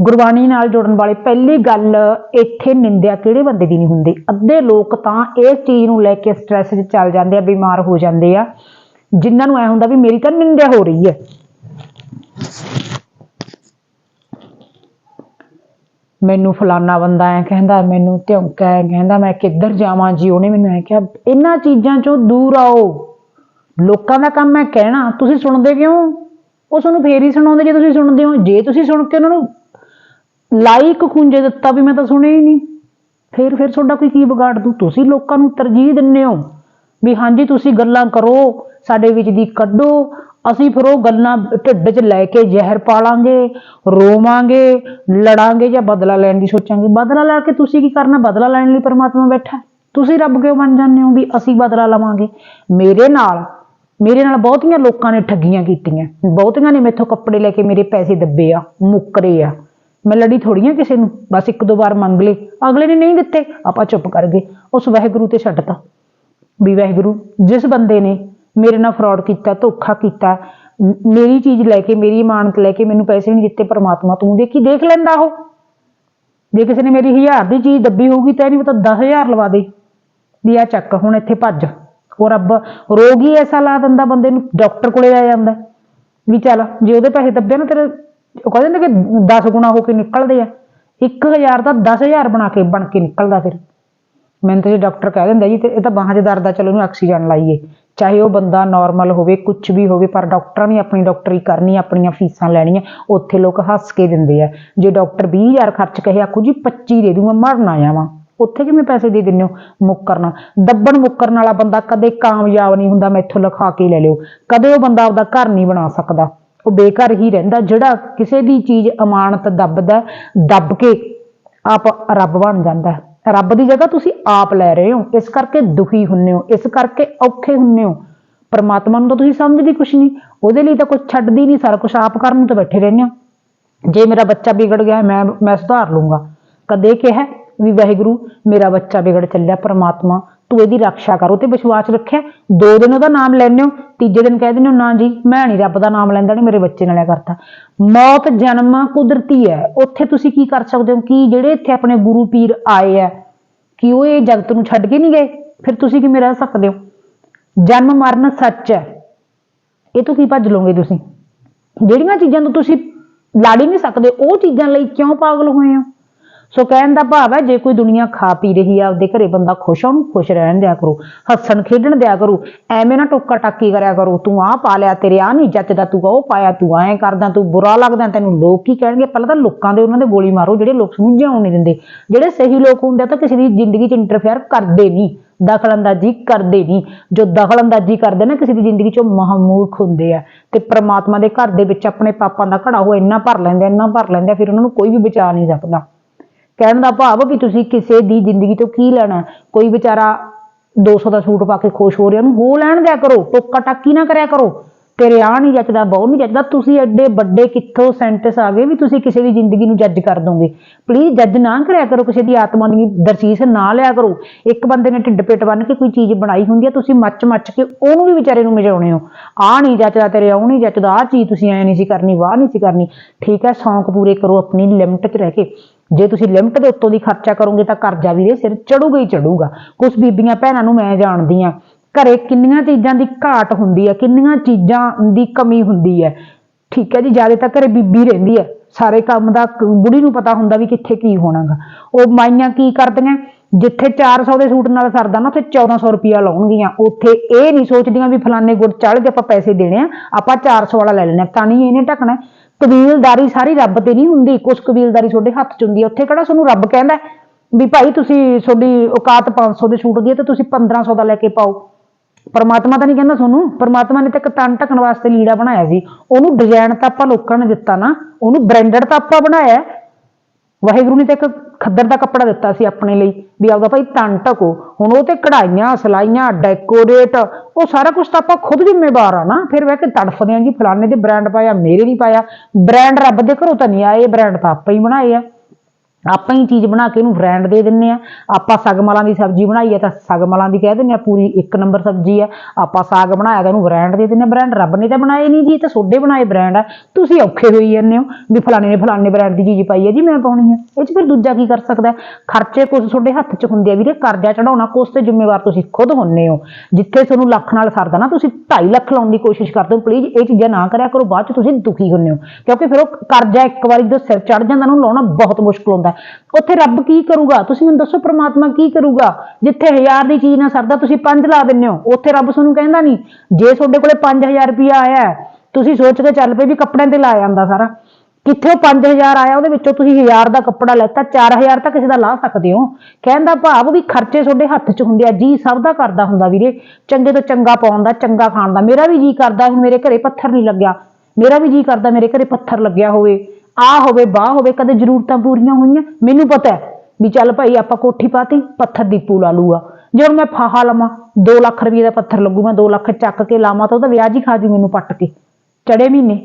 ਗੁਰਬਾਣੀ ਨਾਲ ਜੁੜਨ ਵਾਲੇ ਪਹਿਲੀ ਗੱਲ, ਇੱਥੇ ਨਿੰਦਿਆ ਕਿਹੜੇ ਬੰਦੇ ਦੀ ਨਹੀਂ ਹੁੰਦੀ? ਅੱਧੇ ਲੋਕ ਤਾਂ ਇਸ ਚੀਜ਼ ਨੂੰ ਲੈ ਕੇ ਸਟ੍ਰੈਸ 'ਚ ਚੱਲ ਜਾਂਦੇ ਆ, ਬਿਮਾਰ ਹੋ ਜਾਂਦੇ ਆ। ਜਿਨ੍ਹਾਂ ਨੂੰ ਐ ਹੁੰਦਾ ਵੀ ਮੇਰੀ ਤਾਂ ਨਿੰਦਿਆ ਹੋ ਰਹੀ ਹੈ। ਮੈਨੂੰ ਫਲਾਨਾ ਬੰਦਾ ਐ ਕਹਿੰਦਾ, ਮੈਨੂੰ ਧਿਉਂਕਾ ਐ ਕਹਿੰਦਾ, ਮੈਂ ਕਿੱਧਰ ਜਾਵਾਂ ਜੀ? ਉਹਨੇ ਮੈਨੂੰ ਐ ਕਿਹਾ, ਇਹਨਾਂ ਚੀਜ਼ਾਂ ਚੋਂ ਦੂਰ ਆਓ। ਲੋਕਾਂ ਦਾ ਕੰਮ ਹੈ ਕਹਿਣਾ। ਤੁਸੀਂ ਸੁਣਦੇ ਕਿਉਂ? ਉਹ ਤੁਹਾਨੂੰ ਫੇਰ ਹੀ ਸੁਣਾਉਂਦੇ ਜੇ ਤੁਸੀਂ ਸੁਣਦੇ ਹੋ। ਜੇ ਤੁਸੀਂ ਸੁਣ ਕੇ ਉਹਨਾਂ ਨੂੰ ਲਾਈਕ ਖੁੰਝੇ ਦਿੱਤਾ ਵੀ ਮੈਂ ਤਾਂ ਸੁਣਿਆ ਹੀ ਨਹੀਂ। ਫੇਰ, ਫਿਰ ਤੁਹਾਡਾ ਕੋਈ ਕੀ ਵਿਗਾੜ ਦੂ? ਤੁਸੀਂ ਲੋਕਾਂ ਨੂੰ ਤਰਜੀਹ ਦਿੰਦੇ ਹੋ ਵੀ ਹਾਂਜੀ, ਤੁਸੀਂ ਗੱਲਾਂ ਕਰੋ, ਸਾਡੇ ਵਿੱਚ ਦੀ ਕੱਢੋ ਅਸੀਂ ਫਿਰ ਉਹ ਗੱਲਾਂ ਢਿੱਡ 'ਚ ਲੈ ਕੇ ਜ਼ਹਿਰ ਪਾਲਾਂਗੇ, ਰੋਵਾਂਗੇ, ਲੜਾਂਗੇ ਜਾਂ ਬਦਲਾ ਲੈਣ ਦੀ ਸੋਚਾਂਗੇ। ਬਦਲਾ ਲੈ ਕੇ ਤੁਸੀਂ ਕੀ ਕਰਨਾ? ਬਦਲਾ ਲੈਣ ਲਈ ਪਰਮਾਤਮਾ ਬੈਠਾ। ਤੁਸੀਂ ਰੱਬ ਕਿਉਂ ਬਣ ਜਾਂਦੇ ਹੋ ਵੀ ਅਸੀਂ ਬਦਲਾ ਲਵਾਂਗੇ? ਮੇਰੇ ਨਾਲ ਮੇਰੇ ਨਾਲ ਬਹੁਤੀਆਂ ਲੋਕਾਂ ਨੇ ਠੱਗੀਆਂ ਕੀਤੀਆਂ। ਬਹੁਤੀਆਂ ਨੇ ਮੇਥੋਂ ਕੱਪੜੇ ਲੈ ਕੇ ਮੇਰੇ ਪੈਸੇ ਦੱਬੇ ਆ, ਮੁੱਕਰੇ ਆ। ਮੈਂ ਲੜੀ ਥੋੜੀਆਂ ਕਿਸੇ ਨੂੰ, ਬਸ ਇੱਕ ਦੋ ਵਾਰ ਮੰਗ ਲਏ। ਅਗਲੇ ਨੇ ਨਹੀਂ ਦਿੱਤੇ, ਆਪਾਂ ਚੁੱਪ ਕਰ ਗਏ। ਉਸ ਵਾਹਿਗੁਰੂ ਤੇ ਛੱਡਤਾ। ਵੀ ਵਾਹਿਗੁਰੂ, ਜਿਸ ਬੰਦੇ ਨੇ ਮੇਰੇ ਨਾਲ ਫਰਾਡ ਕੀਤਾ, ਧੋਖਾ ਕੀਤਾ ਮੇਰੀ ਚੀਜ਼ ਲੈ ਕੇ, ਮੇਰੀ ਇਮਾਨਤ ਲੈ ਕੇ ਮੈਨੂੰ ਪੈਸੇ ਨਹੀਂ ਦਿੱਤੇ ਪਰਮਾਤਮਾ ਤੂੰ ਦੇਖੀ ਦੇਖ ਲੈਂਦਾ ਉਹ? ਜੇ ਕਿਸੇ ਨੇ ਮੇਰੀ 1000 ਦੀ ਚੀਜ਼ ਦੱਬੀ ਹੋਊਗੀ ਤਾਂ ਇਹ ਨਹੀਂ ਪਤਾ 10000 ਲਵਾ ਦੇ। ਵੀ ਆ ਚੱਕ, ਹੁਣ ਇੱਥੇ ਭੱਜ। ਉਹ ਰੱਬ ਰੋਗ ਹੀ ਐਸਾ ਲਾ ਦਿੰਦਾ ਬੰਦੇ ਨੂੰ, ਡਾਕਟਰ ਕੋਲੇ ਲੈ ਜਾਂਦਾ। ਵੀ ਚੱਲ, ਜੇ ਉਹਦੇ ਪੈਸੇ ਦੱਬੇ ਨਾ ਤੇਰੇ, ਉਹ ਕਹਿੰਦੇ ਨੇ ਕਿ 10 ਗੁਣਾ ਹੋ ਕੇ ਨਿਕਲਦੇ ਆ। 1000 ਦਾ 10000 ਬਣਾ ਕੇ, ਬਣ ਕੇ ਨਿਕਲਦਾ ਫਿਰ। ਮੈਨੂੰ ਤਾਂ ਜੀ ਡਾਕਟਰ ਕਹਿ ਦਿੰਦਾ ਜੀ, ਤੇ ਇਹ ਤਾਂ ਬਾਹਾਂ 'ਚ ਦਰਦ ਆ, ਚਲੋ ਇਹਨੂੰ ਆਕਸੀਜਨ ਲਾਈਏ। ਚਾਹੇ ਉਹ ਬੰਦਾ ਨਾਰਮਲ ਹੋਵੇ ਕੁਝ ਵੀ ਹੋਵੇ, ਪਰ ਡਾਕਟਰਾਂ ਨੇ ਆਪਣੀ ਡਾਕਟਰੀ ਕਰਨੀ ਆਪਣੀਆਂ ਫੀਸਾਂ ਲੈਣੀਆਂ, ਉੱਥੇ ਲੋਕ ਹੱਸ ਕੇ ਦਿੰਦੇ ਆ। ਜੇ ਡਾਕਟਰ 20000 ਖਰਚ ਕਹੇ, ਆਖੂ ਜੀ 25 ਦੇ ਦੂੰ, ਮੈਂ ਮਰਨ ਆਇਆ ਵਾਂ ਉੱਥੇ ਕਿਵੇਂ ਪੈਸੇ ਦੇ ਦਿੰਦੇ ਹੋ? ਮੁੱਕਰਨਾ ਦੱਬਣ ਮੁੱਕਰਨ ਵਾਲਾ ਬੰਦਾ ਕਦੇ ਕਾਮਯਾਬ ਨਹੀਂ ਹੁੰਦਾ ਮੈਥੋਂ ਲਿਖਾ ਕੇ ਲੈ ਲਿਓ। ਕਦੇ ਉਹ ਬੰਦਾ ਆਪਦਾ ਘਰ ਨਹੀਂ ਬਣਾ ਸਕਦਾ। ਉਹ ਬੇਘਰ ਹੀ ਰਹਿੰਦਾ। ਜਿਹੜਾ ਕਿਸੇ ਦੀ ਚੀਜ਼ ਅਮਾਨਤ ਦੱਬਦਾ, ਦੱਬ ਕੇ ਆਪ ਰੱਬ ਬਣ ਜਾਂਦਾ। ਰੱਬ ਦੀ ਜਗ੍ਹਾ ਤੁਸੀਂ ਆਪ ਲੈ ਰਹੇ ਹੋ। ਇਸ ਕਰਕੇ ਦੁਖੀ ਹੁੰਨੇ ਹੋ, ਇਸ ਕਰਕੇ ਔਖੇ ਹੁੰਨੇ ਹੋ। ਪਰਮਾਤਮਾ ਨੂੰ ਤਾਂ ਤੁਸੀਂ ਸਮਝਦੇ ਕੁਛ ਨਹੀਂ। ਉਹਦੇ ਲਈ ਤਾਂ ਕੁਝ ਛੱਡਦੀ ਨਹੀਂ, ਸਾਰਾ ਕੁਝ ਆਪ ਕਰਨ ਨੂੰ ਤਾਂ ਬੈਠੇ ਰਹਿੰਦੇ ਹੋ। ਜੇ ਮੇਰਾ ਬੱਚਾ ਵਿਗੜ ਗਿਆ, ਮੈਂ ਮੈਂ ਸੁਧਾਰ ਲੂੰਗਾ ਕਦੇ ਕਿਹਾ ਵੀ, ਵਾਹਿਗੁਰੂ, ਮੇਰਾ ਬੱਚਾ ਵਿਗੜ ਚੱਲਿਆ, ਪਰਮਾਤਮਾ ਤੂੰ ਇਹਦੀ ਰੱਖਿਆ ਕਰ, ਉਹ ਤੇ ਵਿਸ਼ਵਾਸ ਰੱਖਿਆ। ਦੋ ਦਿਨ ਉਹਦਾ ਨਾਮ ਲੈਂਦੇ ਹੋ, ਤੀਜੇ ਦਿਨ ਕਹਿ ਦਿੰਦੇ ਹੋ, ਨਾ ਜੀ, ਮੈਂ ਨਹੀਂ ਰੱਬ ਦਾ ਨਾਮ ਲੈਂਦਾ, ਨਹੀਂ ਮੇਰੇ ਬੱਚੇ ਨਾਲ ਇਹ ਕਰਤਾ। ਮੌਤ ਜਨਮ ਕੁਦਰਤੀ ਹੈ। ਉੱਥੇ ਤੁਸੀਂ ਕੀ ਕਰ ਸਕਦੇ ਹੋ? ਕਿ ਜਿਹੜੇ ਇੱਥੇ ਆਪਣੇ ਗੁਰੂ ਪੀਰ ਆਏ ਆ, ਕਿ ਉਹ ਇਹ ਜਗਤ ਨੂੰ ਛੱਡ ਕੇ ਨਹੀਂ ਗਏ? ਫਿਰ ਤੁਸੀਂ ਕਿਵੇਂ ਰਹਿ ਸਕਦੇ ਹੋ? ਜਨਮ ਮਰਨ ਸੱਚ ਹੈ। ਇਹ ਤੋਂ ਕੀ ਭੱਜ ਲਓਗੇ ਤੁਸੀਂ? ਜਿਹੜੀਆਂ ਚੀਜ਼ਾਂ ਤੋਂ ਤੁਸੀਂ ਲੜ ਹੀ ਨਹੀਂ ਸਕਦੇ, ਉਹ ਚੀਜ਼ਾਂ ਲਈ ਕਿਉਂ ਪਾਗਲ ਹੋਏ ਹੋ? ਸੋ ਕਹਿਣ ਦਾ ਭਾਵ ਹੈ ਜੇ ਕੋਈ ਦੁਨੀਆ ਖਾ ਪੀ ਰਹੀ ਆ ਆਪਦੇ ਘਰੇ ਬੰਦਾ ਖੁਸ਼ ਆ ਉਹਨੂੰ ਖੁਸ਼ ਰਹਿਣ ਦਿਆ ਕਰੋ ਹੱਸਣ ਖੇਡਣ ਦਿਆ ਕਰੋ ਐਵੇਂ ਨਾ ਟੋਕਾ ਟਾਕੀ ਕਰਿਆ ਕਰੋ ਤੂੰ ਆਹ ਪਾ ਲਿਆ ਤੇਰੇ ਆ ਨਹੀਂ ਜੱਚਦਾ ਤੂੰ ਉਹ ਪਾਇਆ ਤੂੰ ਐਂ ਕਰਦਾ ਤੂੰ ਬੁਰਾ ਲੱਗਦਾ ਤੈਨੂੰ ਲੋਕ ਕੀ ਕਹਿਣਗੇ? ਪਹਿਲਾਂ ਤਾਂ ਲੋਕਾਂ ਦੇ ਉਹਨਾਂ ਦੇ ਗੋਲੀ ਮਾਰੋ ਜਿਹੜੇ ਲੋਕ ਸਮਝਾਉਣ ਨਹੀਂ ਦਿੰਦੇ। ਜਿਹੜੇ ਸਹੀ ਲੋਕ ਹੁੰਦੇ ਆ ਤਾਂ ਕਿਸੇ ਦੀ ਜ਼ਿੰਦਗੀ 'ਚ ਇੰਟਰਫੇਅਰ ਕਰਦੇ ਨਹੀਂ ਦਖਲਅੰਦਾਜ਼ੀ ਕਰਦੇ ਨਹੀਂ। ਜੋ ਦਖਲਅੰਦਾਜ਼ੀ ਕਰਦੇ ਨਾ ਕਿਸੇ ਦੀ ਜ਼ਿੰਦਗੀ 'ਚੋਂ ਮਹਾਮੂਰਖ ਹੁੰਦੇ ਆ ਤੇ ਪ੍ਰਮਾਤਮਾ ਦੇ ਘਰ ਦੇ ਵਿੱਚ ਆਪਣੇ ਪਾਪਾਂ ਦਾ ਘੜਾ ਉਹ ਇੰਨਾ ਭਰ ਲੈਂਦੇ ਇੰਨਾ ਭਰ ਲੈਂਦੇ ਆ, ਫਿਰ ਉਹਨਾਂ ਨੂੰ ਕੋਈ ਵੀ ਬਚਾ ਨਹੀਂ ਸਕਦਾ। ਕਹਿਣ ਦਾ ਭਾਵ ਵੀ ਤੁਸੀਂ ਕਿਸੇ ਦੀ ਜ਼ਿੰਦਗੀ ਤੋਂ ਕੀ ਲੈਣਾ ਕੋਈ ਵਿਚਾਰਾ 200 ਦਾ ਸੂਟ ਪਾ ਕੇ ਖੁਸ਼ ਹੋ ਰਿਹਾ, ਉਹਨੂੰ ਹੋ ਲੈਣ ਦਿਆ ਕਰੋ, ਟੋਕਾ ਟਾਕੀ ਨਾ ਕਰਿਆ ਕਰੋ। ਤੇਰੇ ਆ ਨਹੀਂ ਜੱਚਦਾ, ਬਹੁ ਨਹੀਂ ਜੱਚਦਾ, ਤੁਸੀਂ ਐਡੇ ਵੱਡੇ ਕਿੱਥੋਂ ਸੈਂਟੈਂਸ ਆ ਗਏ ਵੀ ਤੁਸੀਂ ਕਿਸੇ ਦੀ ਜ਼ਿੰਦਗੀ ਨੂੰ ਜੱਜ ਕਰ ਦੋਗੇ? ਪਲੀਜ਼ ਜੱਜ ਨਾ ਕਰਿਆ ਕਰੋ, ਕਿਸੇ ਦੀ ਆਤਮਾ ਦੀ ਦਰਸ਼ੀਸ਼ ਨਾ ਲਿਆ ਕਰੋ। ਇੱਕ ਬੰਦੇ ਨੇ ਢਿੱਡ ਪੇਟ ਬੰਨ ਕੇ ਕੋਈ ਚੀਜ਼ ਬਣਾਈ ਹੁੰਦੀ ਹੈ, ਤੁਸੀਂ ਮੱਚ ਮੱਚ ਕੇ ਉਹਨੂੰ ਵੀ ਵਿਚਾਰੇ ਨੂੰ ਮਜਾਉਣੇ ਹੋ। ਆ ਨਹੀਂ ਜੱਚਦਾ ਤੇਰੇ, ਆਉ ਨਹੀਂ ਜੱਚਦਾ ਆ ਚੀਜ਼ ਤੁਸੀਂ ਐ ਨਹੀਂ ਸੀ ਕਰਨੀ, ਵਾਹ ਨਹੀਂ ਸੀ ਕਰਨੀ। ਠੀਕ ਹੈ, ਸ਼ੌਂਕ ਪੂਰੇ ਕਰੋ, ਆਪਣੀ ਲਿਮਟ 'ਚ ਰਹਿ ਕੇ। ਜੇ ਤੁਸੀਂ ਲਿਮਟ ਦੇ ਉੱਤੋਂ ਦੀ ਖਰਚਾ ਕਰੋਗੇ ਤਾਂ ਕਰਜ਼ਾ ਵੀ ਵੀਰੇ ਸਿਰ ਚੜੂਗਾ ਹੀ ਚੜੂਗਾ। ਕੁਝ ਬੀਬੀਆਂ ਭੈਣਾਂ ਨੂੰ ਮੈਂ ਜਾਣਦੀ ਆ, ਘਰੇ ਕਿੰਨੀਆਂ ਚੀਜ਼ਾਂ ਦੀ ਘਾਟ ਹੁੰਦੀ ਹੈ, ਕਿੰਨੀਆਂ ਚੀਜ਼ਾਂ ਦੀ ਕਮੀ ਹੁੰਦੀ ਹੈ। ਠੀਕ ਹੈ ਜੀ ਜ਼ਿਆਦਾ ਤਾਂ ਘਰੇ ਬੀਬੀ ਰਹਿੰਦੀ ਹੈ। ਸਾਰੇ ਕੰਮ ਦਾ ਬੁੜੀ ਨੂੰ ਪਤਾ ਹੁੰਦਾ ਵੀ ਕਿੱਥੇ ਕੀ ਹੋਣਾਗਾ। ਉਹ ਮਾਈਆਂ ਕੀ ਕਰਦੀਆਂ, ਜਿੱਥੇ 400 ਦੇ ਸੂਟ ਨਾਲ ਸਰਦਾ ਨਾ, ਉੱਥੇ 1400 ਰੁਪਿਆ ਲਾਉਣਗੀਆਂ। ਉੱਥੇ ਇਹ ਨਹੀਂ ਸੋਚਦੀਆਂ ਵੀ ਫਲਾਣੇ ਗੁੜ ਚੜ੍ਹ ਕੇ ਆਪਾਂ ਪੈਸੇ ਦੇਣੇ ਆ, ਆਪਾਂ 400 ਵਾਲਾ ਲੈ ਲੈਣਾ ਤਾਂ ਨਹੀਂ ਇਹਨੇ ਢਕਣਾ। ਕਬੀਲਦਾਰੀ ਸਾਰੀ ਰੱਬ ਤੇ ਨਹੀਂ ਹੁੰਦੀ। ਕੁਛ ਕਬੀਲਦਾਰੀ ਤੁਹਾਡੇ ਹੱਥ 'ਚ ਹੁੰਦੀ ਹੈ ਉੱਥੇ ਕਿਹੜਾ ਤੁਹਾਨੂੰ ਰੱਬ ਕਹਿੰਦਾ ਵੀ ਭਾਈ ਤੁਸੀਂ ਤੁਹਾਡੀ ਔਕਾਤ 500 ਦੇ ਛੂਟ ਦੀ ਹੈ ਤੇ ਤੁਸੀਂ 1500 ਦਾ ਲੈ ਕੇ ਪਾਓ। ਪਰਮਾਤਮਾ ਤਾਂ ਨਹੀਂ ਕਹਿੰਦਾ ਤੁਹਾਨੂੰ। ਪਰਮਾਤਮਾ ਨੇ ਤਾਂ ਇੱਕ ਤਨ ਢਕਣ ਵਾਸਤੇ ਲੀੜਾ ਬਣਾਇਆ ਸੀ। ਉਹਨੂੰ ਡਿਜ਼ਾਈਨ ਤਾਂ ਆਪਾਂ ਲੋਕਾਂ ਨੇ ਦਿੱਤਾ ਨਾ। ਉਹਨੂੰ ਬ੍ਰਾਂਡਡ ਤਾਂ ਆਪਾਂ ਬਣਾਇਆ। ਵਾਹਿਗੁਰੂ ਨੇ ਤਾਂ ਇੱਕ ਖੱਦਰ ਦਾ ਕੱਪੜਾ ਦਿੱਤਾ ਸੀ ਆਪਣੇ ਲਈ, ਵੀ ਆਪਦਾ ਭਾਈ ਤਨ ਢਕੋ। ਹੁਣ ਉਹ ਤੇ ਕਢਾਈਆਂ, ਸਲਾਈਆਂ ਡੈਕੋਰੇਟ ਉਹ ਸਾਰਾ ਕੁਝ ਤਾਂ ਆਪਾਂ ਖੁਦ ਜ਼ਿੰਮੇਵਾਰ ਆ ਨਾ। ਫਿਰ ਵੈ ਕੇ ਤੜਫਦੇ ਆ ਜੀ, ਫਲਾਣੇ ਦੇ ਬ੍ਰਾਂਡ ਪਾਇਆ, ਮੇਰੇ ਨਹੀਂ ਪਾਇਆ। ਬ੍ਰਾਂਡ ਰੱਬ ਦੇ ਘਰੋਂ ਤਾਂ ਨਹੀਂ ਆਏ ਬ੍ਰਾਂਡ ਤਾਂ ਆਪਾਂ ਹੀ ਬਣਾਏ ਆ। ਆਪਾਂ ਹੀ ਚੀਜ਼ ਬਣਾ ਕੇ ਇਹਨੂੰ ਬ੍ਰਾਂਡ ਦੇ ਦਿੰਨੇ ਆ। ਆਪਾਂ ਸਗਮਲਾਂ ਦੀ ਸਬਜ਼ੀ ਬਣਾਈ ਹੈ ਤਾਂ ਸਗਮਲਾਂ ਦੀ ਕਹਿ ਦਿੰਨੇ ਆ, ਪੂਰੀ ਇੱਕ ਨੰਬਰ ਸਬਜ਼ੀ ਆ। ਆਪਾਂ ਸਾਗ ਬਣਾਇਆ ਤਾਂ ਉਹਨੂੰ ਬ੍ਰਾਂਡ ਦੇ ਦਿੰਨੇ ਆ। ਬ੍ਰਾਂਡ ਰੱਬ ਨੇ ਤਾਂ ਬਣਾਏ ਨਹੀਂ ਜੀ ਤਾਂ ਸੋਡੇ ਬਣਾਏ ਬ੍ਰਾਂਡ ਆ। ਤੁਸੀਂ ਔਖੇ ਹੋਈ ਜਾਂਦੇ ਹੋ ਵੀ ਫਲਾਣੇ ਨੇ ਫਲਾਣੇ ਬ੍ਰਾਂਡ ਦੀ ਚੀਜ਼ ਪਾਈ ਹੈ ਜੀ, ਮੈਂ ਪਾਉਣੀ ਹੈ ਇਹ ਚ ਫਿਰ ਦੂਜਾ ਕੀ ਕਰ ਸਕਦਾ ਖਰਚੇ ਕੁਝ ਤੁਹਾਡੇ ਹੱਥ 'ਚ ਹੁੰਦੇ ਆ ਵੀਰੇ, ਕਰਜ਼ਾ ਚੜਾਉਣਾ ਕੁਛ ਤੇ ਜ਼ਿੰਮੇਵਾਰ ਤੁਸੀਂ ਖੁਦ ਹੁੰਨੇ ਹੋ। ਜਿੱਥੇ ਤੁਹਾਨੂੰ ਲੱਖ ਨਾਲ ਸਰਦਾ ਨਾ, ਤੁਸੀਂ 2.5 ਲੱਖ ਲਾਉਣ ਦੀ ਕੋਸ਼ਿਸ਼ ਕਰਦੇ ਹੋ ਪਲੀਜ਼ ਇਹ ਚੀਜ਼ਾਂ ਨਾ ਕਰਿਆ ਕਰੋ, ਬਾਅਦ 'ਚ ਤੁਸੀਂ ਦੁਖੀ ਹੁੰਨੇ ਹੋ। ਕਿਉਂਕਿ ਫਿਰ ਉਹ ਕਰਜ਼ਾ ਇੱਕ ਵਾਰੀ ਜਦੋਂ ਸਿਰ ਚੜ ਜਾਂਦਾ ਉਹਨੂੰ ਲਾਉਣਾ ਬਹੁਤ ਮੁਸ਼ਕਲ ਹੁੰਦਾ। ਉੱਥੇ ਰੱਬ ਕੀ ਕਰੂਗਾ? ਤੁਸੀਂ ਮੈਨੂੰ ਦੱਸੋ ਪ੍ਰਮਾਤਮਾ ਕੀ ਕਰੂਗਾ? ਜਿੱਥੇ 1000 ਦੀ ਚੀਜ਼ ਨਾ ਸਰਦਾ, ਤੁਸੀਂ 5 ਲਾ ਦਿੰਦੇ ਹੋ। ਉੱਥੇ ਰੱਬ ਤੁਹਾਨੂੰ ਕਹਿੰਦਾ ਨਹੀਂ, ਜੇ ਤੁਹਾਡੇ ਕੋਲੇ 5000 ਰੁਪਇਆ ਆਇਆ ਤੁਸੀਂ ਸੋਚ ਕੇ ਚੱਲ ਪਏ ਵੀ ਕੱਪੜਿਆਂ ਤੇ ਲਾ ਜਾਂਦਾ ਸਾਰਾ। ਕਿੱਥੇ ਉਹ 5000 ਆਇਆ, ਉਹਦੇ ਵਿੱਚੋਂ ਤੁਸੀਂ 1000 ਦਾ ਕੱਪੜਾ ਲੈਤਾ 4000 ਤਾਂ ਕਿਸੇ ਦਾ ਲਾ ਸਕਦੇ ਹੋ। ਕਹਿੰਦਾ ਭਾਵ ਵੀ ਖਰਚੇ ਤੁਹਾਡੇ ਹੱਥ 'ਚ ਹੁੰਦੇ ਆ, ਜੀ ਸਭ ਦਾ ਕਰਦਾ ਹੁੰਦਾ ਵੀਰੇ। ਚੰਗੇ ਤੋਂ ਚੰਗਾ ਪਾਉਣ ਦਾ, ਚੰਗਾ ਖਾਣ ਦਾ। ਮੇਰਾ ਵੀ ਜੀ ਕਰਦਾ, ਹੁਣ ਮੇਰੇ ਘਰੇ ਪੱਥਰ ਨਹੀਂ ਲੱਗਿਆ। ਮੇਰਾ ਵੀ ਜੀ ਕਰਦਾ, ਮੇਰੇ ਘਰੇ ਪੱਥਰ ਲੱਗਿਆ ਹੋਵੇ। ਆ ਹੋਵੇ ਬਾਹ ਹੋਵੇ, ਕਦੇ ਜ਼ਰੂਰਤਾਂ ਪੂਰੀਆਂ ਹੋਈਆਂ। ਮੈਨੂੰ ਪਤਾ ਹੈ ਵੀ ਚੱਲ ਭਾਈ, ਆਪਾਂ ਕੋਠੀ ਪਾਤੀ, ਪੱਥਰ ਦੀਪੂ ਲਾ ਲੂਗਾ ਜੇ ਹੁਣ ਮੈਂ ਫਾਹਾ ਲਵਾਂ 2 ਲੱਖ ਰੁਪਏ ਦਾ ਪੱਥਰ ਲੱਗੂ, ਮੈਂ 2 ਲੱਖ ਚੱਕ ਕੇ ਲਾਵਾਂ ਤਾਂ ਉਹਦਾ ਵਿਆਜ ਹੀ ਖਾ ਜੂ ਮੈਨੂੰ ਪੱਟ ਕੇ। ਚੜੇ ਮਹੀਨੇ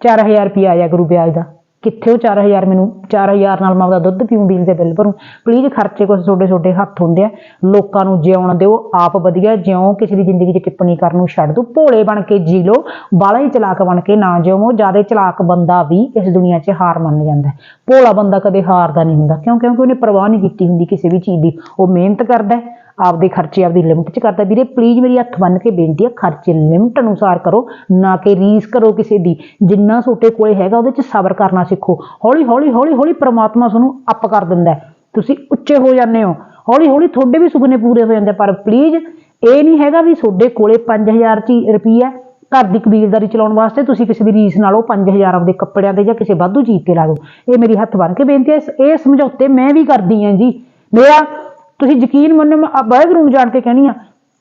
4000 ਰੁਪਏ ਆਇਆ ਕਰੂ ਵਿਆਜ ਦਾ। ਕਿੱਥੇ ਉਹ 4000 ਮੈਨੂੰ 4000 ਨਾਲ ਮੈਂ ਆਪਦਾ ਦੁੱਧ ਪੀਉਂ ਬਿਜਲੀ ਦੇ ਬਿੱਲ ਭਰੂੰ। ਪਲੀਜ਼ ਖਰਚੇ ਕੁਝ ਛੋਟੇ ਛੋਟੇ ਹੱਥ ਹੁੰਦੇ ਆ। ਲੋਕਾਂ ਨੂੰ ਜਿਉਣ ਦਿਓ, ਆਪ ਵਧੀਆ ਜਿਉਂ, ਕਿਸੇ ਦੀ ਜ਼ਿੰਦਗੀ 'ਚ ਟਿੱਪਣੀ ਕਰਨ ਨੂੰ ਛੱਡ ਦਿਓ। ਭੋਲੇ ਬਣ ਕੇ ਜੀ ਲਓ, ਬਾਲਾ ਹੀ ਚਲਾਕ ਬਣ ਕੇ ਨਾ ਜਿਉਵੋ ਜ਼ਿਆਦਾ ਚਲਾਕ ਬੰਦਾ ਵੀ ਇਸ ਦੁਨੀਆ 'ਚ ਹਾਰ ਮੰਨ ਜਾਂਦਾ ਭੋਲਾ ਬੰਦਾ ਕਦੇ ਹਾਰਦਾ ਨਹੀਂ ਹੁੰਦਾ। ਕਿਉਂ ਕਿਉਂਕਿ ਉਹਨੇ ਪਰਵਾਹ ਨਹੀਂ ਕੀਤੀ ਹੁੰਦੀ ਕਿਸੇ ਵੀ ਚੀਜ਼ ਦੀ। ਉਹ ਮਿਹਨਤ ਕਰਦਾ ਆਪਦੇ ਖਰਚੇ ਆਪਦੀ ਲਿਮਟ 'ਚ ਕਰਦਾ। ਵੀਰੇ ਪਲੀਜ਼ ਮੇਰੀ ਹੱਥ ਬੰਨ ਕੇ ਬੇਨਤੀ ਹੈ ਖਰਚੇ ਲਿਮਟ ਅਨੁਸਾਰ ਕਰੋ, ਨਾ ਕਿ ਰੀਸ ਕਰੋ ਕਿਸੇ ਦੀ। ਜਿੰਨਾ ਤੁਹਾਡੇ ਕੋਲੇ ਹੈਗਾ, ਉਹਦੇ 'ਚ ਸਬਰ ਕਰਨਾ ਸਿੱਖੋ। ਹੌਲੀ ਹੌਲੀ ਹੌਲੀ ਹੌਲੀ ਪ੍ਰਮਾਤਮਾ ਤੁਹਾਨੂੰ ਅੱਪ ਕਰ ਦਿੰਦਾ ਤੁਸੀਂ ਉੱਚੇ ਹੋ ਜਾਂਦੇ ਹੋ। ਹੌਲੀ ਹੌਲੀ ਤੁਹਾਡੇ ਵੀ ਸੁਪਨੇ ਪੂਰੇ ਹੋ ਜਾਂਦੇ ਪਰ ਪਲੀਜ਼ ਇਹ ਨਹੀਂ ਹੈਗਾ ਵੀ ਤੁਹਾਡੇ ਕੋਲੇ 5000 ਚ ਰੁਪਈਆ ਘਰ ਦੀ ਕਬੀਲਦਾਰੀ ਚਲਾਉਣ ਵਾਸਤੇ ਤੁਸੀਂ ਕਿਸੇ ਦੀ ਰੀਸ ਨਾਲੋਂ 5000 ਆਪਦੇ ਕੱਪੜਿਆਂ ਤੇ ਜਾਂ ਕਿਸੇ ਵਾਧੂ ਚੀਜ਼ ਤੇ ਲਾ ਦਿਓ। ਇਹ ਮੇਰੀ ਹੱਥ ਬੰਨ ਕੇ ਬੇਨਤੀ ਹੈ। ਇਹ ਸਮਝੌਤੇ ਮੈਂ ਵੀ ਕਰਦੀ ਹਾਂ ਜੀ। ਮੇਰਾ ਤੁਸੀਂ ਯਕੀਨ ਮੰਨੋ, ਮੈਂ ਆ ਵਾਹਿਗੁਰੂ ਨੂੰ ਜਾਣ ਕੇ ਕਹਿਣੀ ਆ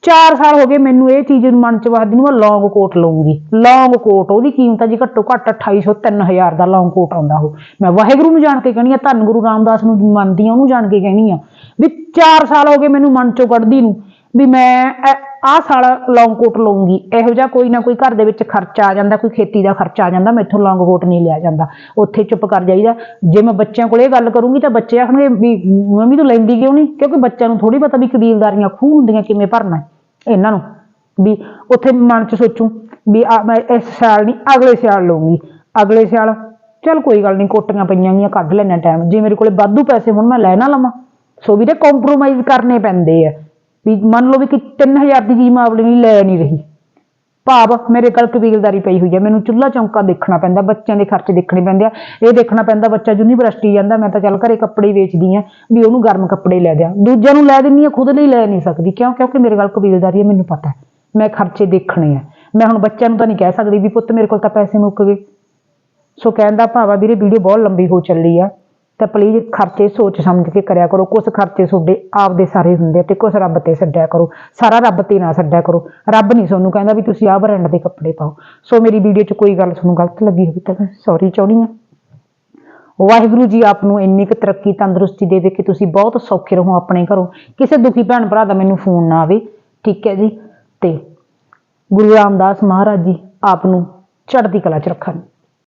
4 ਸਾਲ ਹੋ ਗਏ ਮੈਨੂੰ ਇਹ ਚੀਜ਼ ਨੂੰ ਮਨ ਚ ਵਸਦੀ ਨੂੰ, ਮੈਂ ਲੌਂਗ ਕੋਟ ਲਵਾਂਗੀ ਲੌਂਗ ਕੋਟ, ਉਹਦੀ ਕੀਮਤ ਆ ਜੀ ਘੱਟੋ ਘੱਟ 2800 3000 ਦਾ ਲੌਂਗ ਕੋਟ ਆਉਂਦਾ ਉਹ। ਮੈਂ ਵਾਹਿਗੁਰੂ ਨੂੰ ਜਾਣ ਕੇ ਕਹਿਣੀ ਆ, ਧੰਨ ਗੁਰੂ ਰਾਮਦਾਸ ਨੂੰ ਮੰਨਦੀ ਆ, ਉਹਨੂੰ ਜਾਣ ਕੇ ਕਹਿਣੀ ਆ, ਵੀ 4 ਸਾਲ ਹੋ ਗਏ ਮੈਨੂੰ ਮਨ ਚੋਂ ਕੱਢਦੀ ਨੂੰ, ਵੀ ਮੈਂ ਆਹ ਸਾਲ ਲੌਂਗ ਕੋਟ ਲਵਾਂਗੀ ਇਹੋ ਜਿਹਾ ਕੋਈ ਨਾ ਕੋਈ ਘਰ ਦੇ ਵਿੱਚ ਖਰਚਾ ਆ ਜਾਂਦਾ, ਕੋਈ ਖੇਤੀ ਦਾ ਖਰਚਾ ਆ ਜਾਂਦਾ, ਮੈਥੋਂ ਲੌਂਗ ਕੋਟ ਨਹੀਂ ਲਿਆ ਜਾਂਦਾ। ਉੱਥੇ ਚੁੱਪ ਕਰ ਜਾਈਦਾ। ਜੇ ਮੈਂ ਬੱਚਿਆਂ ਕੋਲ ਇਹ ਗੱਲ ਕਰੂੰਗੀ ਤਾਂ ਬੱਚੇ ਆਖਣਗੇ ਵੀ, ਮੰਮੀ ਤੂੰ ਲੈਂਦੀ ਕਿਉਂ ਨਹੀਂ? ਕਿਉਂਕਿ ਬੱਚਿਆਂ ਨੂੰ ਥੋੜੀ ਪਤਾ ਵੀ ਕਬੀਲਦਾਰੀਆਂ ਖੂਹ ਹੁੰਦੀਆਂ ਕਿਵੇਂ ਭਰਨਾ ਇਹਨਾਂ ਨੂੰ ਵੀ ਉੱਥੇ ਮਨ ਚ ਸੋਚੂ ਵੀ ਆ, ਮੈਂ ਇਸ ਸਾਲ ਨਹੀਂ, ਅਗਲੇ ਸਾਲ ਲਵਾਂਗੀ ਅਗਲੇ ਸਾਲ ਚਲ ਕੋਈ ਗੱਲ ਨਹੀਂ, ਕੋਟੀਆਂ ਪਈਆਂ ਗੀਆਂ ਕੱਢ ਲੈਣਾ ਟਾਈਮ ਜੇ ਮੇਰੇ ਕੋਲੇ ਵਾਧੂ ਪੈਸੇ ਹੁਣ, ਮੈਂ ਲੈ ਨਾ ਲਵਾਂ। ਸੋ ਵੀਰੇ ਕੰਪਰੋਮਾਈਜ਼ ਕਰਨੇ ਪੈਂਦੇ ਆ। ਵੀ ਮੰਨ ਲਓ ਵੀ ਕਿ 3000 ਦੀ ਚੀਜ਼ ਮੈਂ ਆਪਣੇ ਲਈ ਲੈ ਨਹੀਂ ਰਹੀ। ਭਾਵ ਮੇਰੇ ਕੋਲ ਕਬੀਲਦਾਰੀ ਪਈ ਹੋਈ ਹੈ ਮੈਨੂੰ ਚੁੱਲ੍ਹਾ ਚੌਂਕਾ ਦੇਖਣਾ ਪੈਂਦਾ, ਬੱਚਿਆਂ ਦੇ ਖਰਚੇ ਦੇਖਣੇ ਪੈਂਦੇ ਆ, ਇਹ ਦੇਖਣਾ ਪੈਂਦਾ, ਬੱਚਾ ਯੂਨੀਵਰਸਿਟੀ ਜਾਂਦਾ, ਮੈਂ ਤਾਂ ਚੱਲ ਘਰੇ ਕੱਪੜੇ ਵੇਚਦੀ ਆ, ਵੀ ਉਹਨੂੰ ਗਰਮ ਕੱਪੜੇ ਲੈ ਦਿਆਂ। ਦੂਜਿਆਂ ਨੂੰ ਲੈ ਦਿੰਨੀ ਆ, ਖੁਦ ਲਈ ਲੈ ਨਹੀਂ ਸਕਦੀ, ਕਿਉਂ? ਕਿਉਂਕਿ ਮੇਰੇ ਕੋਲ ਕਬੀਲਦਾਰੀ ਹੈ ਮੈਨੂੰ ਪਤਾ ਮੈਂ ਖਰਚੇ ਦੇਖਣੇ ਆ। ਮੈਂ ਹੁਣ ਬੱਚਿਆਂ ਨੂੰ ਤਾਂ ਨਹੀਂ ਕਹਿ ਸਕਦੀ ਵੀ ਪੁੱਤ ਮੇਰੇ ਕੋਲ ਤਾਂ ਪੈਸੇ ਮੁੱਕ ਗਏ। ਸੋ ਕਹਿੰਦਾ ਭਾਵਾ ਵੀਰੇ, ਵੀਡੀਓ ਬਹੁਤ ਲੰਬੀ ਹੋ ਚੱਲੀ ਆ। ਤਾਂ ਪਲੀਜ਼ ਖਰਚੇ ਸੋਚ ਸਮਝ ਕੇ ਕਰਿਆ ਕਰੋ। ਕੁਝ ਖਰਚੇ ਤੁਹਾਡੇ ਆਪਦੇ ਸਾਰੇ ਹੁੰਦੇ ਆ ਤੇ ਕੁਝ ਰੱਬ ਤੇ ਛੱਡਿਆ ਕਰੋ। ਸਾਰਾ ਰੱਬ ਤੇ ਨਾ ਛੱਡਿਆ ਕਰੋ। ਰੱਬ ਨਹੀਂ ਤੁਹਾਨੂੰ ਕਹਿੰਦਾ ਵੀ ਤੁਸੀਂ ਆਹ ਬ੍ਰਾਂਡ ਦੇ ਕੱਪੜੇ ਪਾਓ। ਸੋ ਮੇਰੀ ਵੀਡੀਓ 'ਚ ਕੋਈ ਗੱਲ ਤੁਹਾਨੂੰ ਗਲਤ ਲੱਗੀ ਹੋਵੇ ਤਾਂ ਸੌਰੀ ਚਾਹੁੰਦੀ ਹਾਂ। ਵਾਹਿਗੁਰੂ ਜੀ ਆਪ ਨੂੰ ਇੰਨੀ ਕੁ ਤਰੱਕੀ ਤੰਦਰੁਸਤੀ ਦੇਵੇ ਕਿ ਤੁਸੀਂ ਬਹੁਤ ਸੌਖੇ ਰਹੋ ਆਪਣੇ ਘਰੋਂ। ਕਿਸੇ ਦੁਖੀ ਭੈਣ ਭਰਾ ਦਾ ਮੈਨੂੰ ਫੋਨ ਨਾ ਆਵੇ। ਠੀਕ ਹੈ ਜੀ? ਤੇ ਗੁਰੂ ਰਾਮਦਾਸ ਮਹਾਰਾਜ ਜੀ ਆਪ ਨੂੰ ਚੜ੍ਹਦੀ ਕਲਾ 'ਚ ਰੱਖਣ।